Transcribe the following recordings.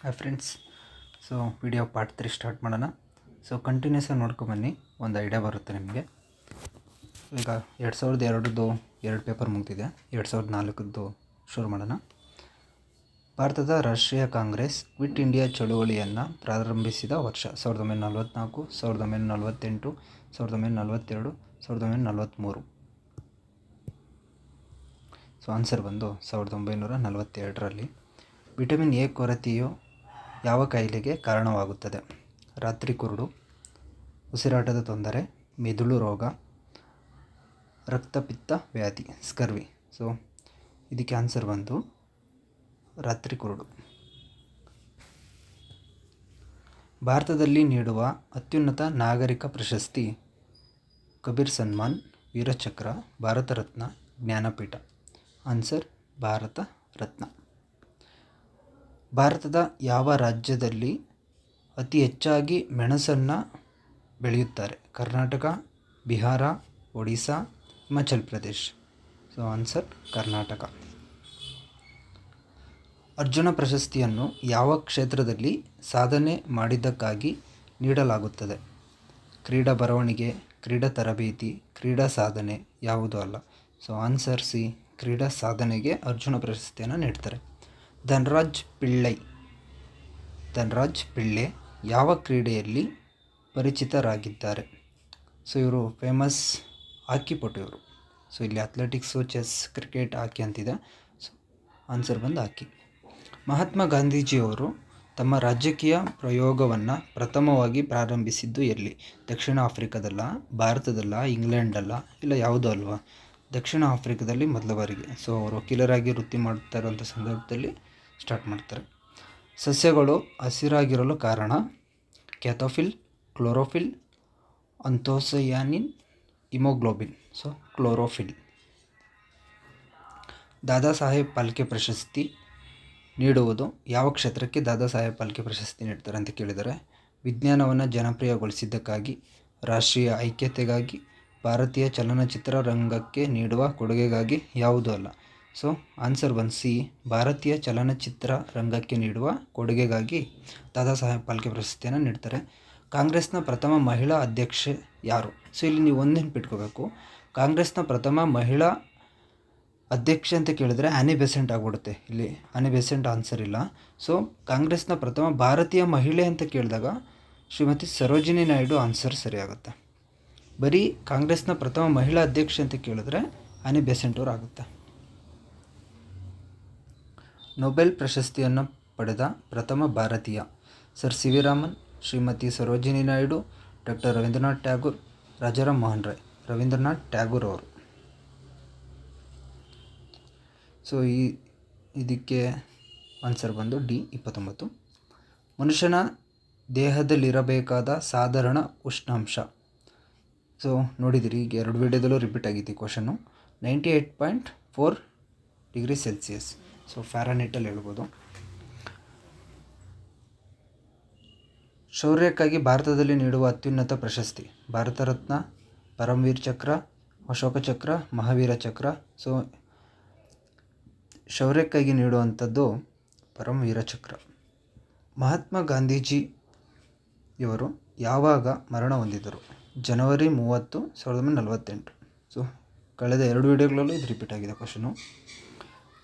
Hi friends so video part three start ಮಾಡೋಣ. So continuous ಆಗಿ ನೋಡ್ಕೊಂಬನ್ನಿ ಒಂದು ಐಡಿಯಾ ಬರುತ್ತೆ ನಿಮಗೆ. ಈಗ ಎರಡು ಸಾವಿರದ ಎರಡರದ್ದು ಎರಡು ಪೇಪರ್ ಮುಗ್ದಿದೆ. ಎರಡು ಸಾವಿರದ ನಾಲ್ಕದ್ದು ಶುರು ಮಾಡೋಣ. ಭಾರತದ ರಾಷ್ಟ್ರೀಯ ಕಾಂಗ್ರೆಸ್ ಕ್ವಿಟ್ ಇಂಡಿಯಾ ಚಳುವಳಿಯನ್ನು ಪ್ರಾರಂಭಿಸಿದ ವರ್ಷ. ಸಾವಿರದ ಒಂಬೈನೂರ ನಲವತ್ತ್ನಾಲ್ಕು ಸಾವಿರದ ಒಂಬೈನೂರ ನಲವತ್ತೆಂಟು, ಸಾವಿರದ ಒಂಬೈನೂರ ನಲವತ್ತೆರಡು, ಸಾವಿರದ ಒಂಬೈನೂರ ನಲವತ್ತ್ಮೂರು ಸೊ ಆನ್ಸರ್ ಬಂದು ಸಾವಿರದ ಒಂಬೈನೂರ ನಲವತ್ತೆರಡರಲ್ಲಿ. ವಿಟಮಿನ್ ಎ ಕೊರತೆಯು ಯಾವ ಕಾಯಿಲೆಗೆ ಕಾರಣವಾಗುತ್ತದೆ? ರಾತ್ರಿ ಕುರುಡು, ಉಸಿರಾಟದ ತೊಂದರೆ, ಮೆದುಳು ರೋಗ, ರಕ್ತಪಿತ್ತ ವ್ಯಾಧಿ, ಸ್ಕರ್ವಿ. ಸೊ ಇದಕ್ಕೆ ಆನ್ಸರ್ ಬಂದು ರಾತ್ರಿ ಕುರುಡು. ಭಾರತದಲ್ಲಿ ನೀಡುವ ಅತ್ಯುನ್ನತ ನಾಗರಿಕ ಪ್ರಶಸ್ತಿ ಕಬೀರ್ ಸನ್ಮಾನ್, ವೀರಚಕ್ರ, ಭಾರತ ರತ್ನ, ಜ್ಞಾನಪೀಠ. ಆನ್ಸರ್ ಭಾರತ ರತ್ನ. ಭಾರತದ ಯಾವ ರಾಜ್ಯದಲ್ಲಿ ಅತಿ ಹೆಚ್ಚಾಗಿ ಮೆಣಸನ್ನು ಬೆಳೆಯುತ್ತಾರೆ? Karnataka, Bihar Odisha Himachal Pradesh. So answer Karnataka. Arjuna ಪ್ರಶಸ್ತಿಯನ್ನು ಯಾವ ಕ್ಷೇತ್ರದಲ್ಲಿ ಸಾಧನೆ ಮಾಡಿದ್ದಕ್ಕಾಗಿ ನೀಡಲಾಗುತ್ತದೆ? ಕ್ರೀಡಾ ಬರವಣಿಗೆ, ಕ್ರೀಡಾ ತರಬೇತಿ, ಕ್ರೀಡಾ ಸಾಧನೆ ಯಾವುದೂ ಅಲ್ಲ. ಸೊ ಆನ್ಸರ್ ಸಿ, ಕ್ರೀಡಾ ಸಾಧನೆಗೆ ಅರ್ಜುನ ಪ್ರಶಸ್ತಿಯನ್ನು ನೀಡ್ತಾರೆ. ಧನ್ರಾಜ್ ಪಿಳ್ಳೈ. ಧನ್ರಾಜ್ ಪಿಳ್ಳೆ ಯಾವ ಕ್ರೀಡೆಯಲ್ಲಿ ಪರಿಚಿತರಾಗಿದ್ದಾರೆ? ಸೊ, ಇವರು ಫೇಮಸ್ ಹಾಕಿಪಟು ಇವರು ಸೊ, ಇಲ್ಲಿ ಅಥ್ಲೆಟಿಕ್ಸು ಚೆಸ್ ಕ್ರಿಕೆಟ್ ಹಾಕಿ ಅಂತಿದೆ. ಸೊ ಆನ್ಸರ್ ಬಂದು ಹಾಕಿ. ಮಹಾತ್ಮ ಗಾಂಧೀಜಿಯವರು ತಮ್ಮ ರಾಜಕೀಯ ಪ್ರಯೋಗವನ್ನು ಪ್ರಥಮವಾಗಿ ಪ್ರಾರಂಭಿಸಿದ್ದು ಎಲ್ಲಿ? ದಕ್ಷಿಣ ಆಫ್ರಿಕಾದಲ್ಲ, ಭಾರತದಲ್ಲ, ಇಂಗ್ಲೆಂಡಲ್ಲ, ಇಲ್ಲ ಯಾವುದೂ ಅಲ್ವಾ? ದಕ್ಷಿಣ ಆಫ್ರಿಕಾದಲ್ಲಿ ಮೊದಲ ಬಾರಿಗೆ ಸೊ, ಅವರು ವಕೀಲರಾಗಿ ವೃತ್ತಿ ಮಾಡ್ತಾ ಇರೋಂಥ ಸಂದರ್ಭದಲ್ಲಿ ಸ್ಟಾರ್ಟ್ ಮಾಡ್ತಾರೆ. ಸಸ್ಯಗಳು ಹಸಿರಾಗಿರಲು ಕಾರಣ xanthophyll, chlorophyll anthocyanin haemoglobin so chlorophyll. Dada Saheb Phalke ಪ್ರಶಸ್ತಿ ನೀಡುವುದು ಯಾವ ಕ್ಷೇತ್ರಕ್ಕೆ ದಾದಾ ಸಾಹೇಬ್ ಪಾಲ್ಕೆ ಪ್ರಶಸ್ತಿ ನೀಡ್ತಾರೆ ಅಂತ ಕೇಳಿದರೆ, ವಿಜ್ಞಾನವನ್ನು ಜನಪ್ರಿಯಗೊಳಿಸಿದ್ದಕ್ಕಾಗಿ, ರಾಷ್ಟ್ರೀಯ ಐಕ್ಯತೆಗಾಗಿ, ಭಾರತೀಯ ಚಲನಚಿತ್ರ ರಂಗಕ್ಕೆ ನೀಡುವ ಕೊಡುಗೆಗಾಗಿ ಯಾವುದೂ ಅಲ್ಲ. ಸೊ ಆನ್ಸರ್ ಒನ್ ಸಿ ಭಾರತೀಯ ಚಲನಚಿತ್ರ ರಂಗಕ್ಕೆ ನೀಡುವ ಕೊಡುಗೆಗಾಗಿ ದಾದಾ ಸಾಹೇಬ್ ಪಾಲ್ಕೆ ಪ್ರಶಸ್ತಿಯನ್ನು ನೀಡ್ತಾರೆ. ಕಾಂಗ್ರೆಸ್ನ ಪ್ರಥಮ ಮಹಿಳಾ ಅಧ್ಯಕ್ಷೆ ಯಾರು? ಸೊ ಇಲ್ಲಿ ನೀವು ಒಂದು ನೆನ್ಪಿಟ್ಕೋಬೇಕು ಕಾಂಗ್ರೆಸ್ನ ಪ್ರಥಮ ಮಹಿಳಾ ಅಧ್ಯಕ್ಷೆ ಅಂತ ಕೇಳಿದ್ರೆ ಆನಿ ಬೆಸೆಂಟ್ ಆಗ್ಬಿಡುತ್ತೆ. ಇಲ್ಲಿ ಆನಿ ಬೆಸೆಂಟ್ ಆನ್ಸರ್ ಇಲ್ಲ. ಸೊ ಕಾಂಗ್ರೆಸ್ನ ಪ್ರಥಮ ಭಾರತೀಯ ಮಹಿಳೆ ಅಂತ ಕೇಳಿದಾಗ ಶ್ರೀಮತಿ ಸರೋಜಿನಿ ನಾಯ್ಡು ಆನ್ಸರ್ ಸರಿಯಾಗುತ್ತೆ. ಬರೀ ಕಾಂಗ್ರೆಸ್ನ ಪ್ರಥಮ ಮಹಿಳಾ ಅಧ್ಯಕ್ಷೆ ಅಂತ ಕೇಳಿದ್ರೆ ಆನಿ ಬೆಸೆಂಟ್ ಆಗುತ್ತೆ. ನೊಬೆಲ್ ಪ್ರಶಸ್ತಿಯನ್ನು ಪಡೆದ ಪ್ರಥಮ ಭಾರತೀಯ sir C V Raman Shrimati Sarojini Naidu, doctor Rabindranath Tagore, Rajaram Mohan Roy, Rabindranath Tagore ಅವರು. ಸೊ, ಈ ಇದಕ್ಕೆ ಆನ್ಸರ್ ಬಂದು ಡಿ, ಇಪ್ಪತ್ತೊಂಬತ್ತು. ಮನುಷ್ಯನ ದೇಹದಲ್ಲಿರಬೇಕಾದ ಸಾಧಾರಣ ಉಷ್ಣಾಂಶ. ಸೊ, ನೋಡಿದಿರಿ, ಈಗ ಎರಡು ವಿಡಿಯೋದಲ್ಲೂ ರಿಪೀಟ್ ಆಗಿತ್ತು ಈ question ninety eight point four degree Celsius so ಫ್ಯಾರನೈಟಲ್ಲಿ ಹೇಳ್ಬೋದು. ಶೌರ್ಯಕ್ಕಾಗಿ ಭಾರತದಲ್ಲಿ ನೀಡುವ ಅತ್ಯುನ್ನತ ಪ್ರಶಸ್ತಿ. ಭಾರತ ರತ್ನ ಪರಮವೀರ್ ಚಕ್ರ, ಅಶೋಕ ಚಕ್ರ, ಮಹಾವೀರ ಚಕ್ರ. ಸೊ ಶೌರ್ಯಕ್ಕಾಗಿ ನೀಡುವಂಥದ್ದು ಪರಮವೀರ ಚಕ್ರ. ಮಹಾತ್ಮ ಗಾಂಧೀಜಿ ಇವರು ಯಾವಾಗ ಮರಣ ಹೊಂದಿದರು ಜನವರಿ ಮೂವತ್ತು, ಸಾವಿರದ ಒಂಬೈನೂರ ನಲವತ್ತೆಂಟು. ಸೊ ಕಳೆದ ಎರಡು ವಿಡಿಯೋಗಳಲ್ಲೂ ಇದು ರಿಪೀಟ್ ಆಗಿದೆ ಕ್ವಶನು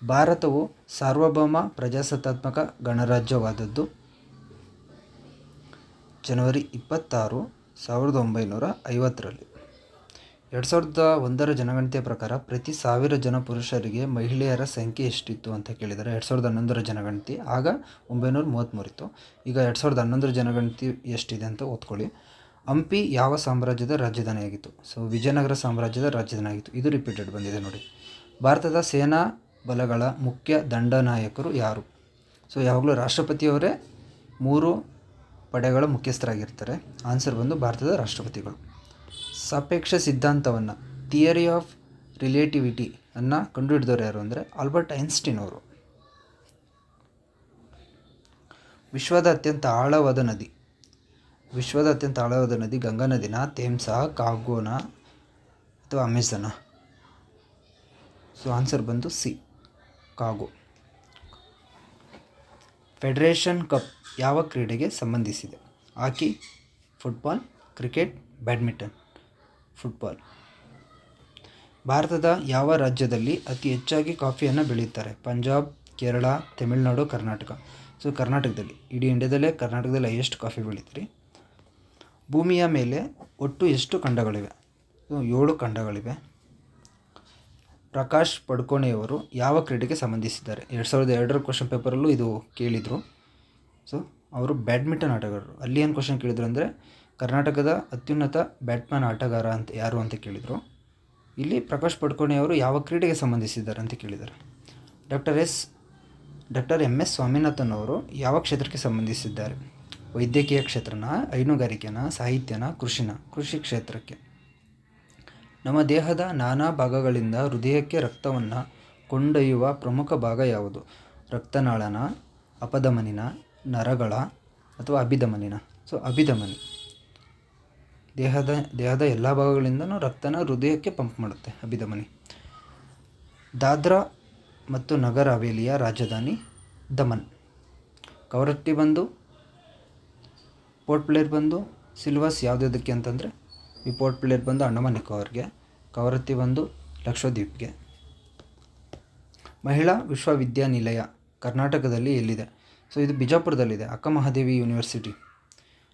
ಭಾರತವು ಸಾರ್ವಭೌಮ ಪ್ರಜಾಸತ್ತಾತ್ಮಕ ಗಣರಾಜ್ಯವಾದದ್ದು. ಜನವರಿ ಇಪ್ಪತ್ತಾರು, ಸಾವಿರದ ಒಂಬೈನೂರ ಐವತ್ತರಲ್ಲಿ. ಎರಡು ಸಾವಿರದ ಒಂದರ ಜನಗಣತಿಯ ಪ್ರಕಾರ ಪ್ರತಿ ಸಾವಿರ ಜನ ಪುರುಷರಿಗೆ ಮಹಿಳೆಯರ ಸಂಖ್ಯೆ ಎಷ್ಟಿತ್ತು ಅಂತ ಕೇಳಿದರೆ ಎರಡು ಸಾವಿರದ ಹನ್ನೊಂದರ ಜನಗಣತಿ, ಆಗ ಒಂಬೈನೂರ ಮೂವತ್ತ್ಮೂರಿತ್ತು ಈಗ ಎರಡು ಸಾವಿರದ ಹನ್ನೊಂದರ ಜನಗಣತಿ ಎಷ್ಟಿದೆ ಅಂತ ಓದ್ಕೊಳ್ಳಿ. ಹಂಪಿ ಯಾವ ಸಾಮ್ರಾಜ್ಯದ ರಾಜಧಾನಿಯಾಗಿತ್ತು? ಸೊ, ವಿಜಯನಗರ ಸಾಮ್ರಾಜ್ಯದ ರಾಜಧಾನಿಯಾಗಿತ್ತು. ಇದು ರಿಪೀಟೆಡ್ ಬಂದಿದೆ ನೋಡಿ. ಭಾರತದ ಸೇನಾ ಬಲಗಳ ಮುಖ್ಯ ದಂಡನಾಯಕರು ಯಾರು? ಸೊ ಯಾವಾಗಲೂ ರಾಷ್ಟ್ರಪತಿಯವರೇ ಮೂರು ಪಡೆಗಳ ಮುಖ್ಯಸ್ಥರಾಗಿರ್ತಾರೆ. ಆನ್ಸರ್ ಬಂದು ಭಾರತದ ರಾಷ್ಟ್ರಪತಿಗಳು. ಸಾಪೇಕ್ಷ ಸಿದ್ಧಾಂತವನ್ನು ಥಿಯರಿ ಆಫ್ ರಿಲೇಟಿವಿಟಿ ಅನ್ನು ಕಂಡುಹಿಡಿದವರು ಯಾರು ಅಂದರೆ ಆಲ್ಬರ್ಟ್ ಐನ್ಸ್ಟೀನ್ ಅವರು. ವಿಶ್ವದ ಅತ್ಯಂತ ಆಳವಾದ ನದಿ. ವಿಶ್ವದ ಅತ್ಯಂತ ಆಳವಾದ ನದಿ ಗಂಗಾ ನದಿನ, ತೇಮ್ಸಾ, ಕಾಗೋನ ಅಥವಾ ಅಮೆಝನ? ಸೊ ಆನ್ಸರ್ ಬಂದು ಸಿ. ಕಾಗೋ. ಫೆಡರೇಷನ್ ಕಪ್ ಯಾವ ಕ್ರೀಡೆಗೆ ಸಂಬಂಧಿಸಿದೆ? Hockey, football, cricket, badminton. Football. ಭಾರತದ ಯಾವ ರಾಜ್ಯದಲ್ಲಿ ಅತಿ ಹೆಚ್ಚಾಗಿ ಕಾಫಿಯನ್ನು ಬೆಳೆಯುತ್ತಾರೆ? ಪಂಜಾಬ್, ಕೇರಳ, ತಮಿಳುನಾಡು, ಕರ್ನಾಟಕ. ಸೊ, ಕರ್ನಾಟಕದಲ್ಲಿ, ಇಡೀ ಇಂಡಿಯಾದಲ್ಲೇ ಕರ್ನಾಟಕದಲ್ಲಿ ಹೈಯೆಸ್ಟ್ ಕಾಫಿ ಬೆಳೀತೀರಿ. ಭೂಮಿಯ ಮೇಲೆ ಒಟ್ಟು ಎಷ್ಟು ಖಂಡಗಳಿವೆ? ಸೊ, ಏಳು ಖಂಡಗಳಿವೆ. ಪ್ರಕಾಶ್ ಪಡ್ಕೋಣೆಯವರು ಯಾವ ಕ್ರೀಡೆಗೆ ಸಂಬಂಧಿಸಿದ್ದಾರೆ? ಎರಡು ಸಾವಿರದ ಎರಡರ ಕ್ವಶನ್ ಪೇಪರಲ್ಲೂ ಇದು ಕೇಳಿದರು. ಸೊ ಅವರು ಬ್ಯಾಡ್ಮಿಂಟನ್ ಆಟಗಾರರು. ಅಲ್ಲಿ ಏನು ಕ್ವಶನ್ ಕೇಳಿದರು ಅಂದರೆ, ಕರ್ನಾಟಕದ ಅತ್ಯುನ್ನತ ಬ್ಯಾಟ್ಮ್ಯಾನ್ ಆಟಗಾರ ಅಂತ ಯಾರು ಅಂತ ಕೇಳಿದರು. ಇಲ್ಲಿ ಪ್ರಕಾಶ್ ಪಡ್ಕೋಣೆಯವರು ಯಾವ ಕ್ರೀಡೆಗೆ ಸಂಬಂಧಿಸಿದ್ದಾರೆ ಅಂತ ಕೇಳಿದ್ದಾರೆ. Doctor S, doctor M S Swaminathan ಅವರು ಯಾವ ಕ್ಷೇತ್ರಕ್ಕೆ ಸಂಬಂಧಿಸಿದ್ದಾರೆ? ವೈದ್ಯಕೀಯ ಕ್ಷೇತ್ರನ, ಹೈನುಗಾರಿಕೆನ, ಸಾಹಿತ್ಯನ, ಕೃಷಿನ, ಕೃಷಿ ಕ್ಷೇತ್ರಕ್ಕೆ. ನಮ್ಮ ದೇಹದ ನಾನಾ ಭಾಗಗಳಿಂದ ಹೃದಯಕ್ಕೆ ರಕ್ತವನ್ನು ಕೊಂಡೊಯ್ಯುವ ಪ್ರಮುಖ ಭಾಗ ಯಾವುದು? ರಕ್ತನಾಳನ, ಅಪಧಮನಿನ, ನರಗಳ ಅಥವಾ ಅಭಿಧಮನಿನ? ಸೊ ಅಭಿಧಮನಿ. ದೇಹದ ದೇಹದ ಎಲ್ಲ ಭಾಗಗಳಿಂದನೂ ರಕ್ತನ ಹೃದಯಕ್ಕೆ ಪಂಪ್ ಮಾಡುತ್ತೆ ಅಭಿಧಮನಿ. ದಾದ್ರಾ ಮತ್ತು ನಗರ ಹವೇಲಿಯ ರಾಜಧಾನಿ ದಮನ್. ಕವರಟ್ಟಿ ಬಂದು, ಪೋರ್ಟ್ ಪ್ಲೇರ್ ಬಂದು, ಸಿಲ್ವಾಸ್ ಯಾವುದಕ್ಕೆ ಅಂತಂದರೆ ಈ ಪೋರ್ಟ್ ಪ್ಲೇಯರ್ ಬಂದು ಅಂಡಮಾನ್ ನಿಕೋಬಾರ್ಗೆ ಕವರತ್ತಿ ಬಂದು ಲಕ್ಷದ್ವೀಪ್ಗೆ. ಮಹಿಳಾ ವಿಶ್ವವಿದ್ಯಾನಿಲಯ ಕರ್ನಾಟಕದಲ್ಲಿ ಎಲ್ಲಿದೆ? ಸೊ, ಇದು ಬಿಜಾಪುರದಲ್ಲಿದೆ, ಅಕ್ಕ ಮಹಾದೇವಿ ಯೂನಿವರ್ಸಿಟಿ.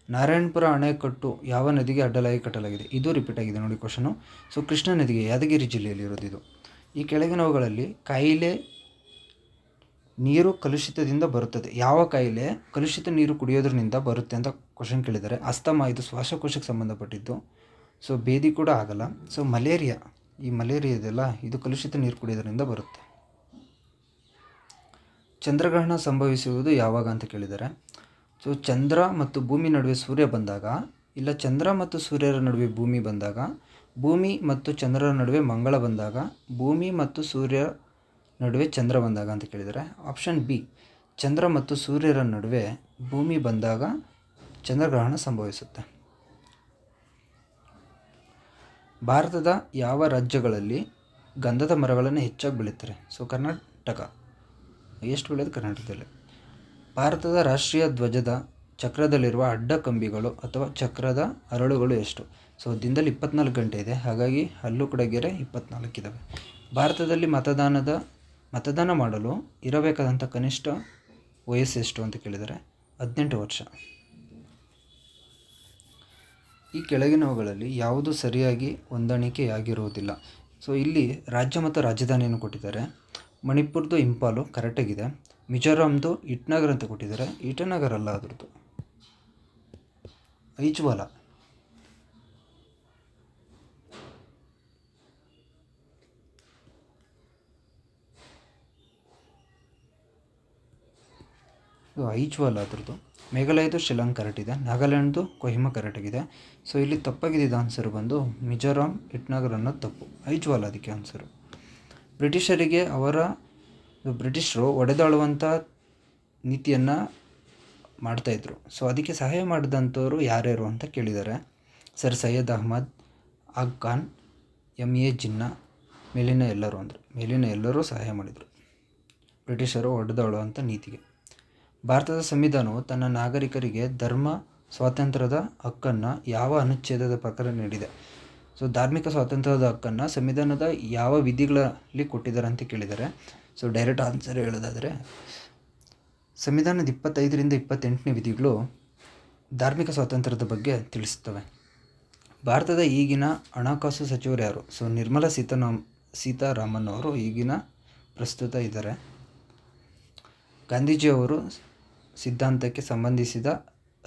ನಾರಾಯಣಪುರ ಅಣೆಕಟ್ಟು ಯಾವ ನದಿಗೆ ಅಡ್ಡಲಾಗಿ ಕಟ್ಟಲಾಗಿದೆ? ಇದು ರಿಪೀಟ್ ಆಗಿದೆ ನೋಡಿ ಕ್ವಶನು ಸೊ, ಕೃಷ್ಣಾ ನದಿಗೆ ಯಾದಗಿರಿ ಜಿಲ್ಲೆಯಲ್ಲಿ ಇದು. ಈ ಕೆಳಗಿನವುಗಳಲ್ಲಿ ಕಾಯಿಲೆ ನೀರು ಕಲುಷಿತದಿಂದ ಬರುತ್ತದೆ. ಯಾವ ಕಾಯಿಲೆ? ಕಲುಷಿತ ನೀರು ಕುಡಿಯೋದ್ರಿಂದ ಬರುತ್ತೆ ಅಂತ ಕ್ವಶನ್ ಕೇಳಿದ್ದಾರೆ. ಅಸ್ತಮ, ಇದು ಶ್ವಾಸಕೋಶಕ್ಕೆ ಸಂಬಂಧಪಟ್ಟಿದ್ದು. ಸೊ ಬೇದಿ ಕೂಡ ಆಗಲ್ಲ. ಸೊ ಮಲೇರಿಯಾ, ಈ ಮಲೇರಿಯಾ ಇದೆಲ್ಲ, ಇದು ಕಲುಷಿತ ನೀರು ಕುಡಿಯೋದರಿಂದ ಬರುತ್ತೆ. ಚಂದ್ರಗ್ರಹಣ ಸಂಭವಿಸುವುದು ಯಾವಾಗ ಅಂತ ಕೇಳಿದರೆ ಸೊ ಚಂದ್ರ ಮತ್ತು ಭೂಮಿ ನಡುವೆ ಸೂರ್ಯ ಬಂದಾಗ, ಇಲ್ಲ ಚಂದ್ರ ಮತ್ತು ಸೂರ್ಯರ ನಡುವೆ ಭೂಮಿ ಬಂದಾಗ, ಭೂಮಿ ಮತ್ತು ಚಂದ್ರರ ನಡುವೆ ಮಂಗಳ ಬಂದಾಗ, ಭೂಮಿ ಮತ್ತು ಸೂರ್ಯ ನಡುವೆ ಚಂದ್ರ ಬಂದಾಗ ಅಂತ ಕೇಳಿದರೆ ಆಪ್ಷನ್ ಬಿ ಚಂದ್ರ ಮತ್ತು ಸೂರ್ಯರ ನಡುವೆ ಭೂಮಿ ಬಂದಾಗ ಚಂದ್ರಗ್ರಹಣ ಸಂಭವಿಸುತ್ತೆ. ಭಾರತದ ಯಾವ ರಾಜ್ಯಗಳಲ್ಲಿ ಗಂಧದ ಮರಗಳನ್ನು ಹೆಚ್ಚಾಗಿ ಬೆಳೀತಾರೆ ಸೊ ಕರ್ನಾಟಕ. ಎಷ್ಟು ಬೆಳೆಯೋದು ಕರ್ನಾಟಕದಲ್ಲಿ? ಭಾರತದ ರಾಷ್ಟ್ರೀಯ ಧ್ವಜದ ಚಕ್ರದಲ್ಲಿರುವ ಅಡ್ಡ ಕಂಬಿಗಳು ಅಥವಾ ಚಕ್ರದ ಅರಳುಗಳು ಎಷ್ಟು? ಸೊ ದಿನದಲ್ಲಿ ಇಪ್ಪತ್ನಾಲ್ಕು ಗಂಟೆ ಇದೆ. ಹಾಗಾಗಿ ಅಲ್ಲೂ ಕೂಡ ಗೆರೆ ಇಪ್ಪತ್ನಾಲ್ಕಿದ್ದಾವೆ ಭಾರತದಲ್ಲಿ ಮತದಾನದ, ಮತದಾನ ಮಾಡಲು ಇರಬೇಕಾದಂಥ ಕನಿಷ್ಠ ವಯಸ್ಸು ಎಷ್ಟು ಅಂತ ಕೇಳಿದರೆ, ಹದಿನೆಂಟು ವರ್ಷ. ಈ ಕೆಳಗಿನವುಗಳಲ್ಲಿ ಯಾವುದು ಸರಿಯಾಗಿ ಹೊಂದಾಣಿಕೆಯಾಗಿರುವುದಿಲ್ಲ. ಸೊ ಇಲ್ಲಿ ರಾಜ್ಯ ಮತ್ತು ರಾಜಧಾನಿಯನ್ನು ಕೊಟ್ಟಿದ್ದಾರೆ. ಮಣಿಪುರದ್ದು ಇಂಪಾಲು ಕರೆಕ್ಟಾಗಿದೆ. ಮಿಜೋರಾಮ್ದು ಇಟ್ನಗರ್ ಅಂತ ಕೊಟ್ಟಿದ್ದಾರೆ. ಇಟನಗರ್ ಅಲ್ಲ ಅದ್ರದ್ದು. ಐಜ್ವಾಲ. ಐಜ್ವಾಲ ಅದರದ್ದು. ಮೇಘಾಲಯದು ಶಿಲಾಂಗ್ ಕರೆಕ್ಟ್ ಇದೆ ನಾಗಾಲ್ಯಾಂಡ್ದು ಕೊಹಿಮಾ ಕರೆಕ್ಟಾಗಿದೆ ಸೊ, ಇಲ್ಲಿ ತಪ್ಪಾಗಿದೆ ಇದು ಆನ್ಸರ್ ಬಂದು ಮಿಜೋರಾಂ ಇಟ್ನಗರ್ ಅನ್ನೋದು ತಪ್ಪು. ಐಜ್ವಾಲ್ ಅದಕ್ಕೆ ಆನ್ಸರು. ಬ್ರಿಟಿಷರಿಗೆ ಅವರ, ಬ್ರಿಟಿಷರು ಒಡೆದಾಳುವಂಥ ನೀತಿಯನ್ನು ಮಾಡ್ತಾಯಿದ್ರು ಸೊ, ಅದಕ್ಕೆ ಸಹಾಯ ಮಾಡಿದಂಥವ್ರು ಯಾರ್ಯಾರು ಅಂತ ಕೇಳಿದ್ದಾರೆ. ಸರ್ ಸೈಯದ್ ಅಹ್ಮದ್, ಆಗ್ ಖಾನ್ ಎಂ ಎ ಜಿನ್ನಾ, ಮೇಲಿನ ಎಲ್ಲರೂ ಅಂದರು. ಮೇಲಿನ ಎಲ್ಲರೂ ಸಹಾಯ ಮಾಡಿದರು. ಬ್ರಿಟಿಷರು ಒಡೆದಾಳುವಂಥ ನೀತಿಗೆ. ಭಾರತದ ಸಂವಿಧಾನವು ತನ್ನ ನಾಗರಿಕರಿಗೆ ಧರ್ಮ, ಸ್ವಾತಂತ್ರ್ಯದ ಹಕ್ಕನ್ನು ಯಾವ ಅನುಚ್ಛೇದದ ಪ್ರಕಾರ ನೀಡಿದೆ? ಸೊ, ಧಾರ್ಮಿಕ ಸ್ವಾತಂತ್ರ್ಯದ ಹಕ್ಕನ್ನು ಸಂವಿಧಾನದ ಯಾವ ವಿಧಿಗಳಲ್ಲಿ ಕೊಟ್ಟಿದ್ದಾರೆ ಅಂತ ಕೇಳಿದ್ದಾರೆ ಸೊ ಡೈರೆಕ್ಟ್ ಆನ್ಸರ್ ಹೇಳೋದಾದರೆ, ಸಂವಿಧಾನದ ಇಪ್ಪತ್ತೈದರಿಂದ ಇಪ್ಪತ್ತೆಂಟನೇ ವಿಧಿಗಳು ಧಾರ್ಮಿಕ ಸ್ವಾತಂತ್ರ್ಯದ ಬಗ್ಗೆ ತಿಳಿಸುತ್ತವೆ. ಭಾರತದ ಈಗಿನ ಹಣಕಾಸು ಸಚಿವರು ಯಾರು? ಸೊ, ನಿರ್ಮಲಾ ಸೀತಾರಾಮ್ ಸೀತಾರಾಮನ್ ಅವರು ಈಗಿನ ಪ್ರಸ್ತುತ ಇದ್ದಾರೆ. ಗಾಂಧೀಜಿಯವರು ಸಿದ್ಧಾಂತಕ್ಕೆ ಸಂಬಂಧಿಸಿದ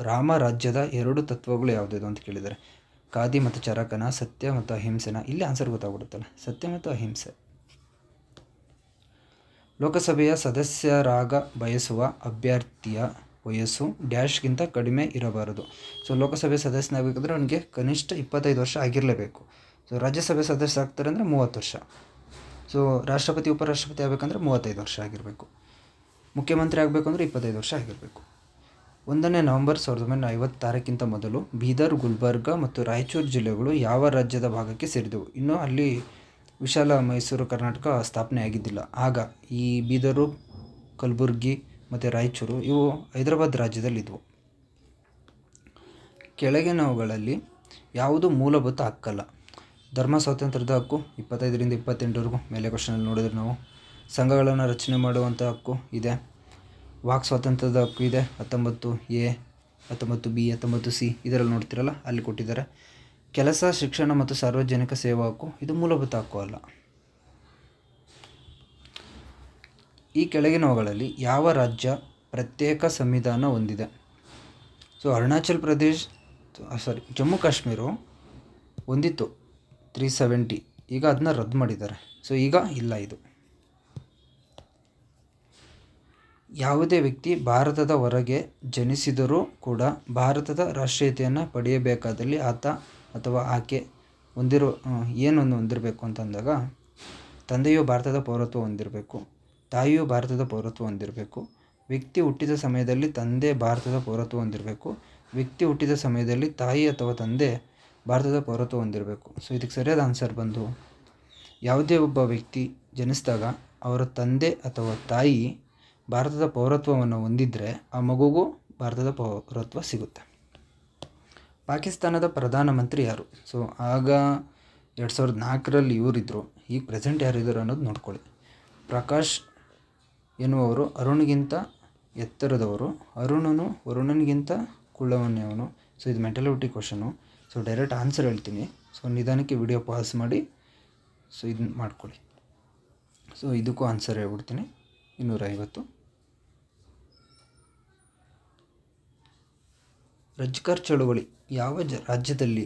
ರಾಮರಾಜ್ಯದ ಎರಡು ತತ್ವಗಳು ಯಾವುದಿದೆ ಅಂತ ಕೇಳಿದ್ದಾರೆ ಖಾದಿ ಮತ್ತು ಚರಕನ, ಸತ್ಯ ಮತ್ತು ಅಹಿಂಸೆನ, ಇಲ್ಲಿ ಆನ್ಸರ್ ಗೊತ್ತಾಗ್ಬಿಡುತ್ತಲ್ಲ. ಸತ್ಯ ಮತ್ತು ಅಹಿಂಸೆ. ಲೋಕಸಭೆಯ ಸದಸ್ಯರಾಗ ಬಯಸುವ ಅಭ್ಯರ್ಥಿಯ ವಯಸ್ಸು ಡ್ಯಾಶ್ಗಿಂತ ಕಡಿಮೆ ಇರಬಾರದು. ಸೊ ಲೋಕಸಭೆ ಸದಸ್ಯನಾಗಬೇಕಂದ್ರೆ ಅವನಿಗೆ ಕನಿಷ್ಠ ಇಪ್ಪತ್ತೈದು ವರ್ಷ ಆಗಿರಲೇಬೇಕು. ಸೊ ರಾಜ್ಯಸಭೆ ಸದಸ್ಯ ಆಗ್ತಾರೆ ಅಂದರೆ ಮೂವತ್ತು ವರ್ಷ. ಸೊ ರಾಷ್ಟ್ರಪತಿ, ಉಪರಾಷ್ಟ್ರಪತಿ ಆಗಬೇಕಂದ್ರೆ ಮೂವತ್ತೈದು ವರ್ಷ ಆಗಿರಬೇಕು. ಮುಖ್ಯಮಂತ್ರಿ ಆಗಬೇಕು ಅಂದರೆ ಇಪ್ಪತ್ತೈದು ವರ್ಷ ಆಗಿರಬೇಕು. ಒಂದನೇ ನವೆಂಬರ್ ಸಾವಿರದ ಒಂಬೈನೂರ ಐವತ್ತಾರಕ್ಕಿಂತ ಮೊದಲು ಬೀದರ್, ಗುಲ್ಬರ್ಗ ಮತ್ತು ರಾಯಚೂರು ಜಿಲ್ಲೆಗಳು ಯಾವ ರಾಜ್ಯದ ಭಾಗಕ್ಕೆ ಸೇರಿದವು? ಇನ್ನೂ ಅಲ್ಲಿ ವಿಶಾಲ ಮೈಸೂರು, ಕರ್ನಾಟಕ ಸ್ಥಾಪನೆ ಆಗಿದ್ದಿಲ್ಲ. ಆಗ ಈ ಬೀದರು, ಕಲಬುರ್ಗಿ ಮತ್ತು ರಾಯಚೂರು ಇವು ಹೈದರಾಬಾದ್ ರಾಜ್ಯದಲ್ಲಿದ್ದವು ಕೆಳಗಿನವುಗಳಲ್ಲಿ ಯಾವುದು ಮೂಲಭೂತ ಹಕ್ಕಲ್ಲ. ಧರ್ಮ ಸ್ವಾತಂತ್ರ್ಯದ ಹಕ್ಕು ಇಪ್ಪತ್ತೈದರಿಂದ ಇಪ್ಪತ್ತೆಂಟರವರೆಗೂ ಮೇಲೆ ಕ್ವಶನಲ್ಲಿ ನೋಡಿದ್ರೆ ನಾವು ಸಂಘಗಳನ್ನು ರಚನೆ ಮಾಡುವಂಥ ಹಕ್ಕು ಇದೆ. ವಾಕ್ ಸ್ವಾತಂತ್ರ್ಯದ ಹಕ್ಕು ಇದೆ. ಹತ್ತೊಂಬತ್ತು ಎ, ಹತ್ತೊಂಬತ್ತು ಬಿ, ಹತ್ತೊಂಬತ್ತು ಸಿ ಇದರಲ್ಲಿ ನೋಡ್ತಿರಲ್ಲ, ಅಲ್ಲಿ ಕೊಟ್ಟಿದ್ದಾರೆ. ಕೆಲಸ, ಶಿಕ್ಷಣ ಮತ್ತು ಸಾರ್ವಜನಿಕ ಸೇವಾ ಹಕ್ಕು, ಇದು ಮೂಲಭೂತ ಹಕ್ಕು ಅಲ್ಲ. ಈ ಕೆಳಗಿನವುಗಳಲ್ಲಿ ಯಾವ ರಾಜ್ಯ ಪ್ರತ್ಯೇಕ ಸಂವಿಧಾನ ಹೊಂದಿದೆ? ಸೊ, ಅರುಣಾಚಲ್ ಪ್ರದೇಶ್ ಸಾರಿ ಜಮ್ಮು ಕಾಶ್ಮೀರ ಹೊಂದಿತ್ತು ತ್ರೀ ಸೆವೆಂಟಿ ಈಗ ಅದನ್ನ ರದ್ದು ಮಾಡಿದ್ದಾರೆ. ಸೊ, ಈಗ ಇಲ್ಲ ಇದು. ಯಾವುದೇ ವ್ಯಕ್ತಿ ಭಾರತದ ಹೊರಗೆ ಜನಿಸಿದರೂ ಕೂಡ ಭಾರತದ ರಾಷ್ಟ್ರೀಯತೆಯನ್ನು ಪಡೆಯಬೇಕಾದಲ್ಲಿ ಆತ ಅಥವಾ ಆಕೆ ಹೊಂದಿರೋ ಏನನ್ನು ಹೊಂದಿರಬೇಕು ಅಂತಂದಾಗ ತಂದೆಯು ಭಾರತದ ಪೌರತ್ವ ಹೊಂದಿರಬೇಕು, ತಾಯಿಯು ಭಾರತದ ಪೌರತ್ವ ಹೊಂದಿರಬೇಕು, ವ್ಯಕ್ತಿ ಹುಟ್ಟಿದ ಸಮಯದಲ್ಲಿ ತಂದೆ ಭಾರತದ ಪೌರತ್ವ ಹೊಂದಿರಬೇಕು, ವ್ಯಕ್ತಿ ಹುಟ್ಟಿದ ಸಮಯದಲ್ಲಿ ತಾಯಿ ಅಥವಾ ತಂದೆ ಭಾರತದ ಪೌರತ್ವ ಹೊಂದಿರಬೇಕು. ಸೊ ಇದಕ್ಕೆ ಸರಿಯಾದ ಆನ್ಸರ್ ಬಂದು, ಯಾವುದೇ ಒಬ್ಬ ವ್ಯಕ್ತಿ ಜನಿಸಿದಾಗ ಅವರ ತಂದೆ ಅಥವಾ ತಾಯಿ ಭಾರತದ ಪೌರತ್ವವನ್ನು ಹೊಂದಿದ್ದರೆ ಆ ಮಗುಗೂ ಭಾರತದ ಪೌರತ್ವ ಸಿಗುತ್ತೆ. ಪಾಕಿಸ್ತಾನದ ಪ್ರಧಾನಮಂತ್ರಿ ಯಾರು? ಸೊ ಆಗ ಎರಡು ಸಾವಿರದ ನಾಲ್ಕರಲ್ಲಿ ಇವರಿದ್ದರು ಈಗ ಪ್ರೆಸೆಂಟ್ ಯಾರಿದ್ದಾರೆ ಅನ್ನೋದು ನೋಡ್ಕೊಳ್ಳಿ. ಪ್ರಕಾಶ್ ಎನ್ನುವವರು ಅರುಣ್ಗಿಂತ ಎತ್ತರದವರು. ಅರುಣನು ವರುಣನಿಗಿಂತ ಕುಳ್ಳವನ್ಯವನು ಸೊ ಇದು mentality question so direct answer ಹೇಳ್ತೀನಿ. ಸೊ ನಿಧಾನಕ್ಕೆ ವಿಡಿಯೋ ಪಾಸ್ ಮಾಡಿ. ಸೊ ಇದನ್ನ ಮಾಡ್ಕೊಳ್ಳಿ. ಸೊ ಇದಕ್ಕೂ ಆನ್ಸರ್ ಹೇಳ್ಬಿಡ್ತೀನಿ. ಇನ್ನೂರೈವತ್ತು. ರಜ್ಕರ್ ಚಳುವಳಿ ಯಾವ ಜ, ರಾಜ್ಯದಲ್ಲಿ,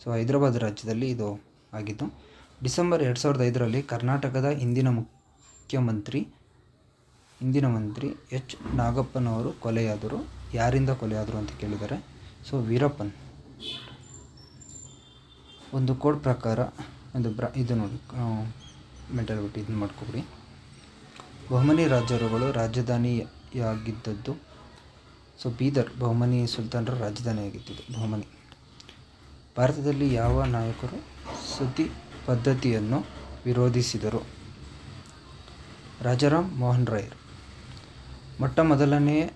ಸೊ ಹೈದರಾಬಾದ್ ರಾಜ್ಯದಲ್ಲಿ ಇದು ಆಗಿದ್ದು, ಡಿಸೆಂಬರ್ ಎರಡು ಸಾವಿರದ ಐದರಲ್ಲಿ ಕರ್ನಾಟಕದ ಹಿಂದಿನ ಮುಖ್ಯಮಂತ್ರಿ, ಹಿಂದಿನ ಮಂತ್ರಿ ಎಚ್. ನಾಗಪ್ಪನವರು ಕೊಲೆಯಾದರು. ಯಾರಿಂದ ಕೊಲೆಯಾದರು ಅಂತ ಕೇಳಿದ್ದಾರೆ ಸೊ ವೀರಪ್ಪನ್. ಒಂದು ಕೋಡ್ ಪ್ರಕಾರ ಒಂದು ಬ್ರ, ಇದು ನೋಡಿ ಮೆಟಲ್ ಬಿಟ್ಟು ಇದನ್ನ ಮಾಡ್ಕೊಬಿಡಿ. ಬಹುಮನಿ ರಾಜರುಗಳು ರಾಜಧಾನಿಯಾಗಿದ್ದದ್ದು ಸೊ ಬೀದರ್ ಬಹುಮನಿ ಸುಲ್ತಾನರ ರಾಜಧಾನಿಯಾಗಿತ್ತು ಬಹುಮನಿ. ಭಾರತದಲ್ಲಿ ಯಾವ ನಾಯಕರು ಸುದ್ದಿ ಪದ್ಧತಿಯನ್ನು ವಿರೋಧಿಸಿದರು? ರಾಜಾರಾಮ್ ಮೋಹನ್ ರಾಯರ್ ಮೊಟ್ಟ ಮೊದಲನೆಯ